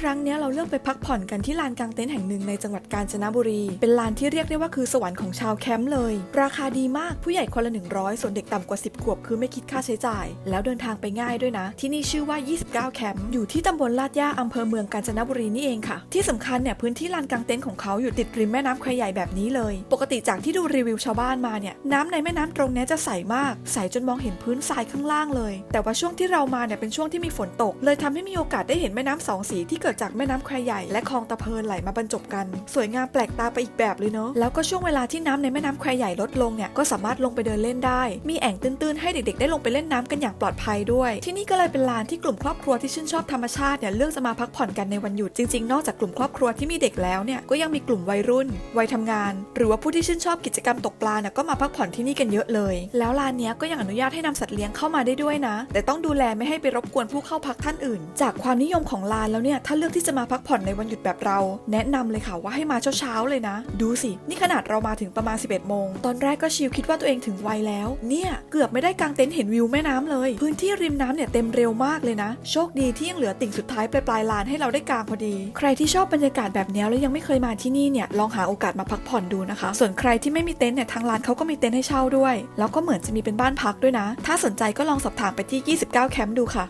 ครั้งนี้เราเลือกไปพักผ่อนกันที่ลานกางเต็นท์แห่งหนึ่งในจังหวัดกาญจนบุรี เป็นลานที่เรียกได้ว่าคือสวรรค์ของชาวแคมป์เลย ราคาดีมากผู้ใหญ่คนละ 100 ส่วนเด็กต่ำกว่า 10 ขวบคือไม่คิดค่าใช้จ่าย แล้วเดินทางไปง่ายด้วยนะ ที่นี่ชื่อว่า 29 แคมป์อยู่ที่ตำบลลาดย่าอำเภอเมืองกาญจนบุรีนี่เองค่ะ ที่สำคัญเนี่ยพื้นที่ลานกางเต็นท์ของเขาอยู่ติดริมแม่น้ำแควใหญ่แบบนี้เลย ปกติจากที่ดูรีวิวชาวบ้านมาเนี่ยน้ำในแม่น้ำตรงนี้จะใสมาก ใสจนมองเห็นพื้นทรายข้างล่างเลย แต่ว่าช่วงที่เรามาเนี่ยเป็นช่วงที่มีฝนตก เลยทำให้มีโอกาสได้เห็นแม่น้ำสองสีที่เกิดจากแม่น้ำแควใหญ่และคลองตะเพินไหลมาบรรจบกัน สวยงามแปลกตาไปอีกแบบเลยเนาะแล้วก็ช่วงเวลาที่น้ำในแม่น้ำแควใหญ่ลดลงเนี่ยก็สามารถลงไปเดินเล่นได้ มีแอ่งตื้นๆให้เด็กๆได้ลงไปเล่นน้ำกันอย่างปลอดภัยด้วย ที่นี่ก็เลยเป็นลานที่กลุ่มครอบครัวที่ชื่นชอบธรรมชาติเนี่ยเลือกจะมาพักผ่อนกันในวันหยุดจริงๆ นอกจากกลุ่มครอบครัวที่มีเด็กแล้วเนี่ยก็ยังมีกลุ่มวัยรุ่นวัยทำงาน หรือว่าผู้ที่ชื่นชอบกิจกรรมตกปลาเนี่ยก็มาพักผ่อนที่นี่กันเยอะเลย แล้วลานนี้ก็ยังอนุญาตให้นำสัตว์เลี้ยงเข้ามาได้ด้วยนะ แต่ต้องดูแลไม่ให้ไปรบกวนผู้เข้าพักท่านอื่น จากความนิยมของลานแล้วเนี่ยถ้าเลือกที่จะมาพักผ่อนในวันหยุดแบบเรา แนะนำเลยค่ะว่าให้มาเช้าๆเลยนะ ดูสิ นี่ขนาดเรามาถึงประมาณ 11 โมง ตอนแรกก็ชิลคิดว่าตัวเองถึงไวแล้ว เนี่ยเกือบไม่ได้กางเต็นท์เห็นวิวแม่น้ำเลย พื้นที่ริมน้ำเนี่ยเต็มเร็วมากเลยนะ โชคดีที่ยังเหลือติ่งสุดท้ายปลายปลายลานให้เราได้กางพอดี ใครที่ชอบบรรยากาศแบบนี้แล้วยังไม่เคยมาที่นี่เนี่ยลองหาโอกาสมาพักผ่อนดูนะคะ ส่วนใครที่ไม่มีเต็นท์เนี่ยทางร้านเขาก็มีเต็นท์ให้เช่าด้วย แล้วก็เหมือนจะมีเป็นบ้านพักด้วยนะ ถ้าสนใจก็ลองสอบถามไปที่ 29 แคมป์ดูค่ะ